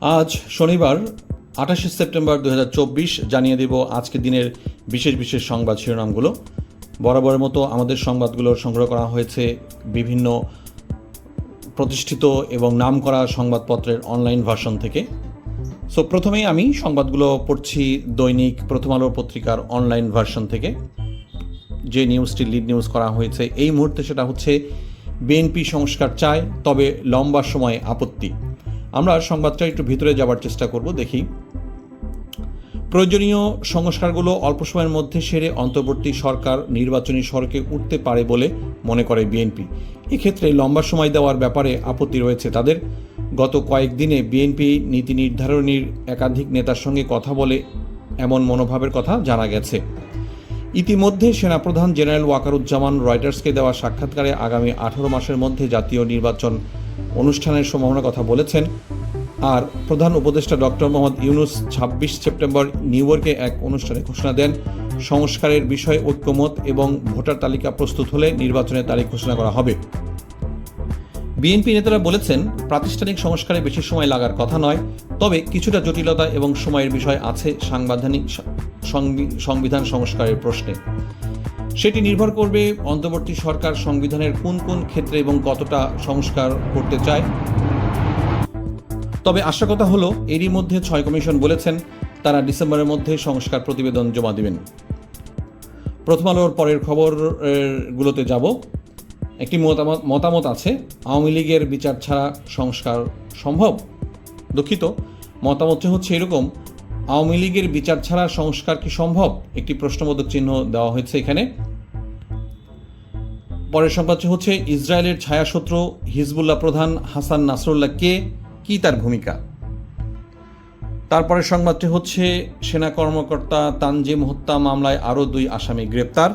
আজ শনিবার, আঠাশে সেপ্টেম্বর দু হাজার চব্বিশ জানিয়ে দেব আজকের দিনের বিশেষ বিশেষ সংবাদ শিরোনামগুলো। বরাবরের মতো আমাদের সংবাদগুলো সংগ্রহ করা হয়েছে বিভিন্ন প্রতিষ্ঠিত এবং নাম করা সংবাদপত্রের অনলাইন ভার্সন থেকে। সো প্রথমেই আমি সংবাদগুলো পড়ছি দৈনিক প্রথম আলো পত্রিকার অনলাইন ভার্সন থেকে। যে নিউজটি লিড নিউজ করা হয়েছে এই মুহূর্তে সেটা হচ্ছে, বিএনপি সংস্কার চায়, তবে লম্বা সময়ে আপত্তি। আমরা সংবাদটা একটু ভিতরে যাবার চেষ্টা করব, দেখি। প্রয়োজনীয় সংস্কারগুলো অল্প সময়ের মধ্যে সেরে অন্তর্বর্তী সরকার নির্বাচনী সড়কে উঠতে পারে বলে মনে করে বিএনপি। এক্ষেত্রে লম্বা সময় দেওয়ার ব্যাপারে আপত্তি রয়েছে তাদের। গত কয়েকদিনে বিএনপি নীতি নির্ধারণীর একাধিক নেতার সঙ্গে কথা বলে এমন মনোভাবের কথা জানা গেছে। ইতিমধ্যে সেনাপ্রধান জেনারেল ওয়াকারুজ্জামান রয়টার্সকে দেওয়া সাক্ষাৎকারে আগামী আঠারো মাসের মধ্যে জাতীয় নির্বাচন অনুষ্ঠানের সম্ভাবনার কথা বলেছেন। আর প্রধান উপদেষ্টা ডক্টর মোহাম্মদ ইউনুস ছাব্বিশ সেপ্টেম্বর নিউ ইয়র্কে এক অনুষ্ঠানে ঘোষণা দেন, সংস্কারের বিষয়ে ঐক্যমত এবং ভোটার তালিকা প্রস্তুত হলে নির্বাচনের তারিখ ঘোষণা করা হবে। বিএনপি নেতারা বলেছেন, প্রাতিষ্ঠানিক সংস্কারে বেশি সময় লাগার কথা নয়, তবে কিছুটা জটিলতা এবং সময়ের বিষয় আছে সাংবিধানিক সংবিধান সংস্কারের প্রশ্নে। সেটি নির্ভর করবে অন্তর্বর্তী সরকার সংবিধানের কোন কোন ক্ষেত্রে এবং কতটা সংস্কার করতে চায়। তবে আশা কথা হলো, এরই মধ্যে ছয় কমিশন বলেছেন তারা ডিসেম্বরের মধ্যে সংস্কার প্রতিবেদন জমা দেবেন। প্রথম আলোর পরের খবরগুলোতে যাব। একটি মতামত মতামত আছে, আওয়ামী লীগের বিচার ছাড়া সংস্কার সম্ভব। দুঃখিত মতামতটি হচ্ছে এরকম, আওয়ামী লীগের বিচার ছাড়া সংস্কার কি সম্ভব? একটি প্রশ্নবোধক চিহ্ন দেওয়া হয়েছে এখানে। পরের সংবাদটি হচ্ছে ইসরায়েলের ছায়াশত্রু হিজবুল্লাহ প্রধান হাসান নাসরুল্লাহ কে? কি তার ভূমিকা? তারপরের সংবাদটি হচ্ছে, সেনা কর্মকর্তা তানজিম হত্যা মামলায় আরও দুই আসামি গ্রেপ্তার।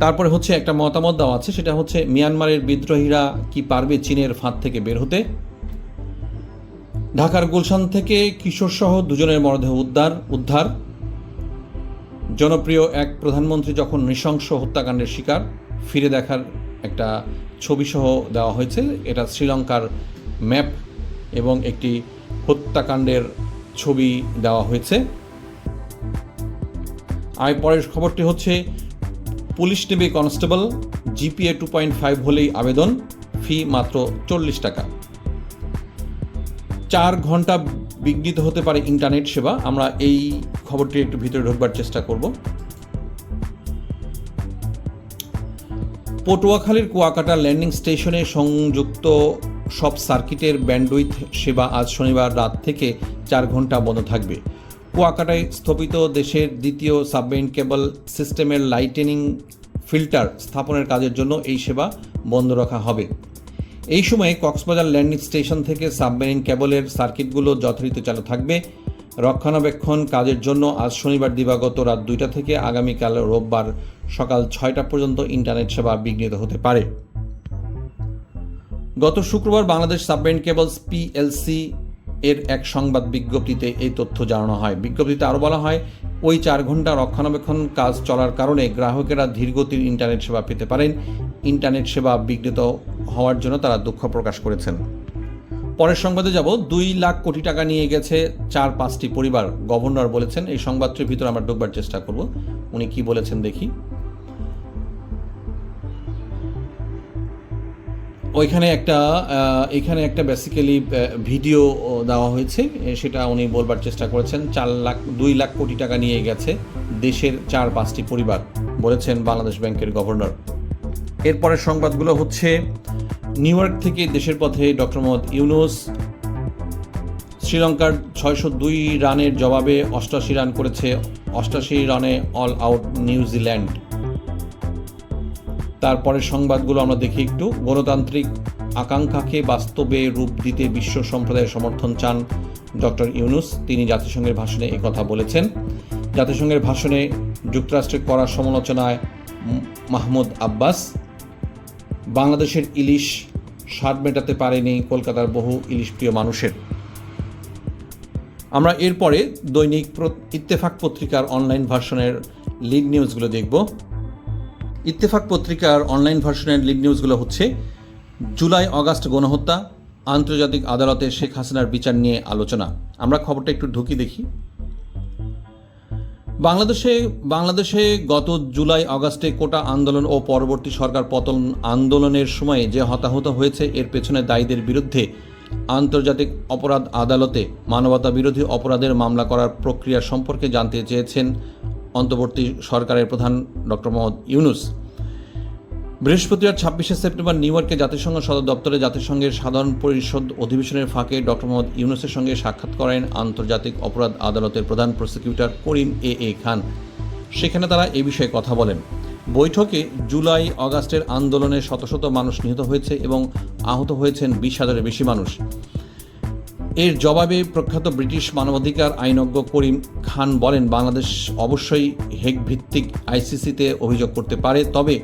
তারপরে হচ্ছে একটা মতামত দেওয়া আছে, সেটা হচ্ছে, মিয়ানমারের বিদ্রোহীরা কি পারবে চীনের ফাঁদ থেকে বের হতে? ঢাকার গুলশান থেকে কিশোরসহ দুজনের মরদেহ উদ্ধার উদ্ধার। জনপ্রিয় এক প্রধানমন্ত্রী যখন নৃশংস হত্যাকাণ্ডের শিকার ফিরে দেখার একটা ছবিসহ দেওয়া হয়েছে। এটা শ্রীলঙ্কার ম্যাপ এবং একটি হত্যাকাণ্ডের ছবি দেওয়া হয়েছে। আর পরের খবরটি হচ্ছে, পুলিশ নেবে constable, GPA two point five হলেই আবেদন, ফি মাত্র চল্লিশ টাকা। চার ঘণ্টা বিঘ্নিত হতে পারে ইন্টারনেট সেবা, আমরা এই খবরটি একটু ভিতরে ঢোকবার চেষ্টা করব। পটুয়াখালীর কুয়াকাটা ল্যান্ডিং স্টেশনে সংযুক্ত সব সার্কিটের ব্যান্ডউইথ সেবা আজ শনিবার রাত থেকে চার ঘণ্টা বন্ধ থাকবে। কুয়াকাটায় স্থপিত দেশের দ্বিতীয় সাবমেরিন কেবল সিস্টেমের লাইটেনিং ফিল্টার স্থাপনের কাজের জন্য এই সেবা বন্ধ রাখা হবে। এই সময়ে কক্সবাজার ল্যান্ডিং স্টেশন থেকে সাবমেরিন কেবলের সার্কিটগুলো যথারীতি চালু থাকবে। রক্ষণাবেক্ষণ কাজের জন্য আজ শনিবার দিবাগত রাত দুইটা থেকে আগামীকাল রোববার সকাল ছয়টা পর্যন্ত ইন্টারনেট সেবা বিঘ্নিত হতে পারে। গত শুক্রবার বাংলাদেশ সাবমেরিন কেবলস পিএলসি এর এক সংবাদ বিজ্ঞপ্তিতে এই তথ্য জানানো হয়। বিজ্ঞপ্তিতে আরও বলা হয়, ওই চার ঘণ্টা রক্ষণাবেক্ষণ কাজ চলার কারণে গ্রাহকেরা ধীরগতির ইন্টারনেট সেবা পেতে পারেন। ইন্টারনেট সেবা বিঘ্নিত হওয়ার জন্য তারা দুঃখ প্রকাশ করেছেন। পরের সংবাদে যাব। দুই লাখ কোটি টাকা নিয়ে গেছে চার পাঁচটি পরিবার। গভর্নর বলেছেন, এই সংবাদটির ভিতরে আমরা ঢুকবার চেষ্টা করব। উনি কি বলেছেন দেখি। ওইখানে একটা এখানে একটা বেসিক্যালি ভিডিও দেওয়া হয়েছে। সেটা উনি বলবার চেষ্টা করেছেন, চার লাখ, দুই লাখ কোটি টাকা নিয়ে গেছে দেশের চার পাঁচটি পরিবার, বলেছেন বাংলাদেশ ব্যাংকের গভর্নর। এরপরের সংবাদগুলো হচ্ছে নিউ ইয়র্ক থেকে দেশের পথে ডক্টর মোহাম্মদ ইউনুস শ্রীলঙ্কার ছয়শো দুই রানের জবাবে অষ্টাশি রান করেছে, অষ্টাশি রানে অল আউট নিউজিল্যান্ড তারপরের সংবাদগুলো আমরা দেখি একটু। গণতান্ত্রিক আকাঙ্ক্ষাকে বাস্তবে রূপ দিতে বিশ্ব সম্প্রদায়ের সমর্থন চান ডক্টর ইউনুস। তিনি জাতিসংঘের ভাষণে কথা বলেছেন। জাতিসংঘের ভাষণে যুক্তরাষ্ট্রের করা সমালোচনায় মাহমুদ আব্বাস, বাংলাদেশের ইলিশ স্বাদ মেটাতে পারেনি কলকাতার বহু ইলিশ প্রিয় মানুষের। আমরা এরপরে দৈনিক ইত্তেফাক পত্রিকার অনলাইন ভার্সনের লিড নিউজগুলো দেখব। ইত্তেফাক পত্রিকার অনলাইন ভার্সনের লিড নিউজগুলো হচ্ছে, জুলাই অগাস্ট গণহত্যা, আন্তর্জাতিক আদালতে শেখ হাসিনার বিচার নিয়ে আলোচনা। আমরা খবরটা একটু ঢুকি দেখি। বাংলাদেশে বাংলাদেশে গত জুলাই আগস্টে কোটা আন্দোলন ও পরবর্তী সরকার পতন আন্দোলনের সময়ে যে হতাহত হয়েছে, এর পেছনে দায়ীদের বিরুদ্ধে আন্তর্জাতিক অপরাধ আদালতে মানবতা বিরোধী অপরাধের মামলা করার প্রক্রিয়া সম্পর্কে জানতে চেয়েছেন অন্তর্বর্তী সরকারের প্রধান ডক্টর মোহাম্মদ ইউনুস। বৃহস্পতিবার ছাব্বিশে সেপ্টেম্বর নিউ ইয়র্কে জাতিসংঘ সদর দপ্তরে জাতিসংঘের সাধারণ পরিষদ অধিবেশনের ফাঁকে ডক্টর মোহাম্মদ ইউনুসের সঙ্গে সাক্ষাৎ করেন আন্তর্জাতিক অপরাধ আদালতের প্রধান প্রসিকিউটর করিম এ এ খান। সেখানে তারা এ বিষয়ে কথা বলেন। বৈঠকে জুলাই অগাস্টের আন্দোলনে শত শত মানুষ নিহত হয়েছে এবং আহত হয়েছেন বিশ হাজারের বেশি মানুষ। এর জবাবে প্রখ্যাত ব্রিটিশ মানবাধিকার আইনজ্ঞ করিম খান বলেন, বাংলাদেশ অবশ্যই হেগ ভিত্তিক আইসিসিতে অভিযোগ করতে পারে, তবে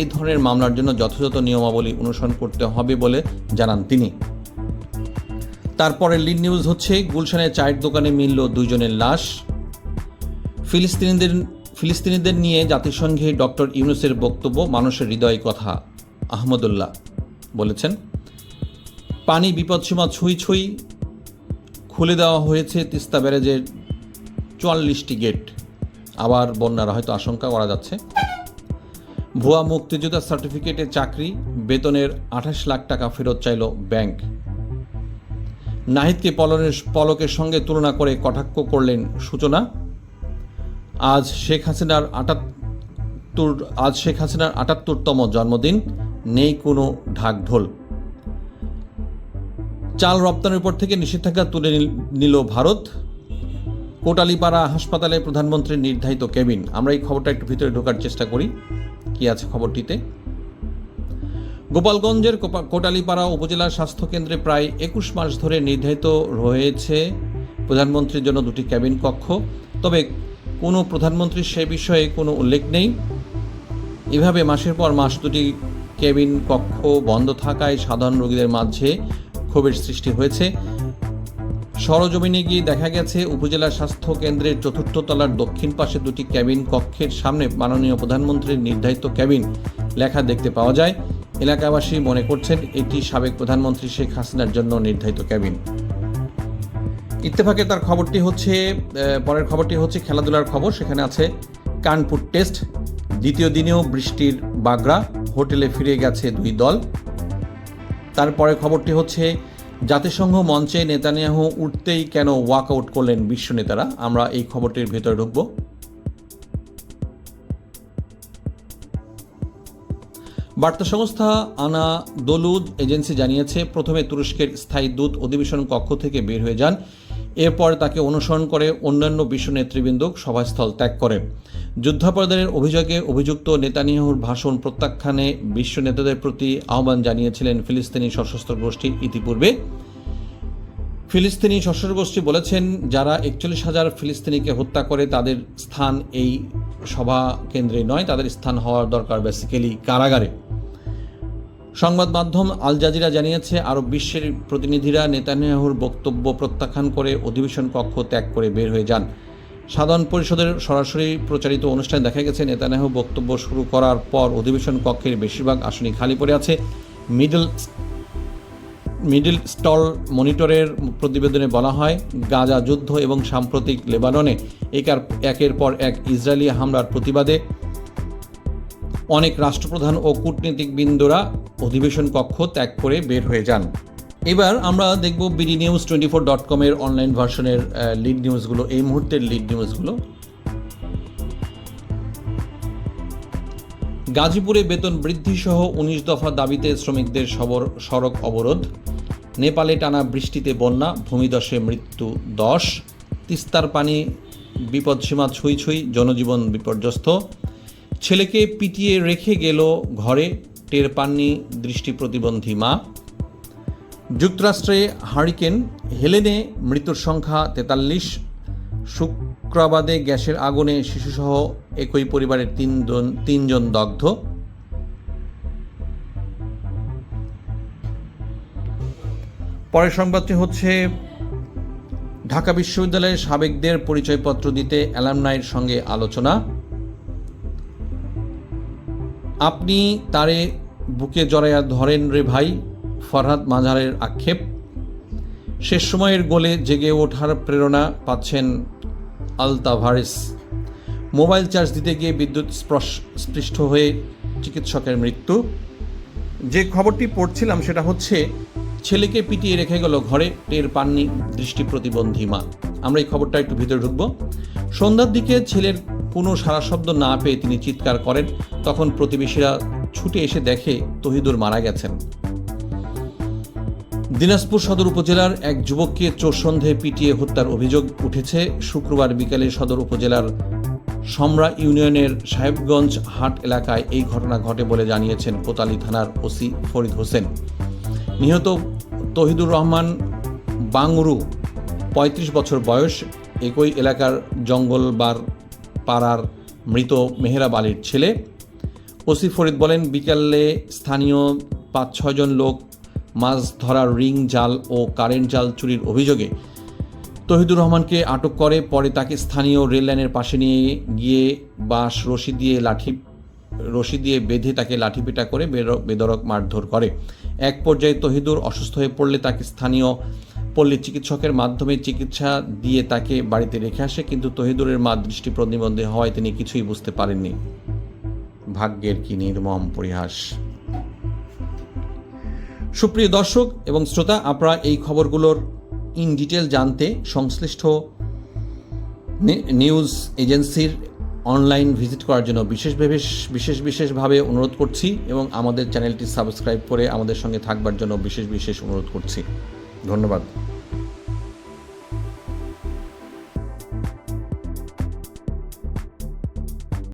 এ ধরনের মামলার জন্য যথাযথ নিয়মাবলী অনুসরণ করতে হবে বলে জানান তিনি। তারপরে লিড নিউজ হচ্ছে গুলশানের চায়ের দোকানে মিলল দুইজনের লাশ। ফিলিস্তিনিদের ফিলিস্তিনিদের নিয়ে জাতিসংঘে ডক্টর ইউনুসের বক্তব্য, মানুষের হৃদয় কথা আহমদুল্লাহ বলেছেন। পানি বিপদসীমা ছুঁই ছুঁই খুলে দেওয়া হয়েছে তিস্তা ব্যারেজের চুয়াল্লিশটি গেট। আবার বন্যার হয়তো আশঙ্কা করা যাচ্ছে। ভুয়া মুক্তিযোদ্ধা সার্টিফিকেটে চাকরি, বেতনের আঠাশ লাখ টাকা ফেরত চাইল ব্যাংক। নাহিদকে পলনের পলকের সঙ্গে তুলনা করে কটাক্ষ করলেন সূচনা। আজ শেখ হাসিনার আটাত্তর আজ শেখ হাসিনার আটাত্তরতম জন্মদিন। নেই কোনো ঢাকঢোল। চাল রপ্তানির উপর থেকে নিষেধাজ্ঞা তুলে নিল- ভারত। কোটালিপাড়া হাসপাতালে প্রধানমন্ত্রীর নির্ধারিত কেবিন। আমরা এই খবরটা একটু ভিতরে ঢোকার চেষ্টা করি। কি আছে খবরটিতে? গোপালগঞ্জের কোটালীপাড়া উপজেলা স্বাস্থ্য কেন্দ্রে প্রায় একুশ মাস ধরে নির্ধারিত রয়েছে প্রধানমন্ত্রীর জন্য দুটি ক্যাবিন কক্ষ। তবে কোনো প্রধানমন্ত্রীর সে বিষয়ে কোনো উল্লেখ নেই। এভাবে মাসের পর মাস দুটি কেবিন কক্ষ বন্ধ থাকায় সাধারণ রোগীদের মাঝে ক্ষোভের সৃষ্টি হয়েছে। সরজমিনে গিয়ে দেখা গেছে, উপজেলা স্বাস্থ্য কেন্দ্রের চতুর্থ তলার দক্ষিণ পাশে দুটি ক্যাবিন কক্ষের সামনে মাননীয় প্রধানমন্ত্রীর নির্ধারিত ক্যাবিন লেখা দেখতে পাওয়া যায়। এলাকাবাসী মনে করছেন এটি সাবেক প্রধানমন্ত্রী শেখ হাসিনার জন্য নির্ধারিত ক্যাবিন। ইত্তেফাকে তার খবরটি হচ্ছে পরের খবরটি হচ্ছে খেলাধুলার খবর। সেখানে আছে কানপুর টেস্ট, দ্বিতীয় দিনেও বৃষ্টির বাগড়া, হোটেলে ফিরে গেছে দুই দল। তারপরে খবরটি হচ্ছে, জাতিসংঘ মঞ্চে নেতানিয়াহু উঠতেই কেন ওয়াকআউট করলেন বিশ্ব নেতারা? আমরা এই খবরটির ভেতরে ঢুকব। বার্তা সংস্থা আনা দলুদ এজেন্সি জানিয়েছে, প্রথমে তুরস্কের স্থায়ী দূত অধিবেশন কক্ষ থেকে বের হয়ে যান। এরপর তাকে অনুসরণ করে অন্যান্য বিশ্ব নেতৃবৃন্দ সভাস্থল ত্যাগ করে। যুদ্ধাপরাধের অভিযোগে অভিযুক্ত নেতানিয়াহুর ভাষণ প্রত্যাখ্যানে বিশ্ব নেতাদের প্রতি আহ্বান জানিয়েছিলেন ফিলিস্তিনি সশস্ত্র গোষ্ঠী ইতিপূর্বে। ফিলিস্তিনি সশস্ত্র গোষ্ঠী বলেছেন, যারা একচল্লিশ হাজার ফিলিস্তিনিকে হত্যা করে তাদের স্থান এই সভা কেন্দ্রে নয়, তাদের স্থান হওয়ার দরকার বেসিক্যালি কারাগারে। সংবাদ মাধ্যম আল জাজিরা জানিয়েছে, আরব বিশ্বের প্রতিনিধিরা নেতানিয়াহুর বক্তব্য প্রত্যাখ্যান করে অধিবেশন কক্ষ ত্যাগ করে বের হয়ে যান। সাধারণ পরিষদের সরাসরি প্রচারিত অনুষ্ঠানে দেখা গেছে, নেতানিয়াহু বক্তব্য শুরু করার পর অধিবেশন কক্ষের বেশিরভাগ আসনই খালি পড়ে আছে। মিডল মিডল স্টল মনিটরের প্রতিবেদনে বলা হয়, গাজা যুদ্ধ এবং সাম্প্রতিক লেবাননে একার, একের পর এক ইসরায়েলি হামলার প্রতিবাদে অনেক রাষ্ট্রপ্রধান ও কূটনীতিকবৃন্দরা অধিবেশন কক্ষ ত্যাগ করে বের হয়ে যান। এবার আমরা দেখব BD news twenty four dot কমের অনলাইন ভার্সনের লিড নিউজগুলো এই মুহূর্তের লিড নিউজগুলো গাজীপুরে বেতন বৃদ্ধি সহ উনিশ দফা দাবিতে শ্রমিকদের সবর, সড়ক অবরোধ। নেপালে টানা বৃষ্টিতে বন্যা ভূমিদশে মৃত্যু দশ। তিস্তার পানি, বিপদসীমা ছুঁই ছুঁই, জনজীবন বিপর্যস্ত। ছেলেকে পিটিয়ে রেখে গেল ঘরে, টের পাননি দৃষ্টি প্রতিবন্ধী মা। যুক্তরাষ্ট্রে হারিকেন হেলেনে মৃত্যুর সংখ্যা তেতাল্লিশ। শুক্রবাদে গ্যাসের আগুনে শিশুসহ একই পরিবারের তিনজন তিনজন দগ্ধ। পরের সংবাদটি হচ্ছে, ঢাকা বিশ্ববিদ্যালয়ের সাবেকদের পরিচয়পত্র দিতে অ্যালামনাইয়ের সঙ্গে আলোচনা। আপনি তারে বুকে জড়াইয়া ধরেন রে ভাই, ফরহাদ মাঝারের আক্ষেপ। শেষ সময়ের গোলে জেগে ওঠার প্রেরণা পাচ্ছেন আলতাভারেস। মোবাইল চার্জ দিতে গিয়ে বিদ্যুৎ স্পৃষ্ট হয়ে চিকিৎসকের মৃত্যু। যে খবরটি পড়ছিলাম সেটা হচ্ছে, ছেলেকে পিটিয়ে রেখে গেল ঘরে, টের পাননি দৃষ্টি প্রতিবন্ধী মা। আমরা এই খবরটা একটু ভিতরে ঢুকবো। সন্ধ্যার দিকে ছেলের কোনো সারা শব্দ না পেয়ে তিনি চিৎকার করেন। তখন প্রতিবেশীরা ছুটে এসে দেখে তহিদুর মারা গেছেন। দিনাজপুর সদর উপজেলার এক যুবককে চোর সন্দেহে পিটিয়ে হত্যার অভিযোগ উঠেছে। শুক্রবার বিকেলে সদর উপজেলার সমরা ইউনিয়নের সাহেবগঞ্জ হাট এলাকায় এই ঘটনা ঘটে বলে জানিয়েছেন কোতালি থানার ওসি ফরিদ হোসেন। নিহত তহিদুর রহমান বাংরু, পঁয়ত্রিশ বছর বয়স একই এলাকার জঙ্গলবার পাড়ার মৃত মেহরাব আলীর ছেলে। ওসি ফরিদ বলেন, বিকালে স্থানীয় পাঁচ ছয়জন লোক মাছ ধরার রিং জাল ও কারেন্ট জাল চুরির অভিযোগে তহিদুর রহমানকে আটক করে। পরে তাকে স্থানীয় রেল লাইনের পাশে নিয়ে গিয়ে বাঁশ রশি দিয়ে লাঠি, রশি দিয়ে বেঁধে তাকে লাঠিপিটা করে বেধড়ক মারধর করে। এক পর্যায়ে তহিদুর অসুস্থ হয়ে পড়লে তাকে স্থানীয় পল্লী চিকিৎসকের মাধ্যমে চিকিৎসা দিয়ে তাকে বাড়িতে রেখে আসে, কিন্তু তহিদুরের মা দৃষ্টি প্রতিবন্ধী হওয়ায় তিনি কিছুই বুঝতে পারেননি। ভাগ্যের কি নির্মম পরিহাস। সুপ্রিয় দর্শক এবং শ্রোতা, আপনারা এই খবরগুলোর ইন ডিটেল জানতে সংশ্লিষ্ট নিউজ এজেন্সির অনলাইন ভিজিট করার জন্য বিশেষ বিশেষ বিশেষ বিশেষভাবে অনুরোধ করছি এবং আমাদের চ্যানেলটি সাবস্ক্রাইব করে আমাদের সঙ্গে থাকবার জন্য বিশেষ বিশেষ অনুরোধ করছি। ধন্যবাদ।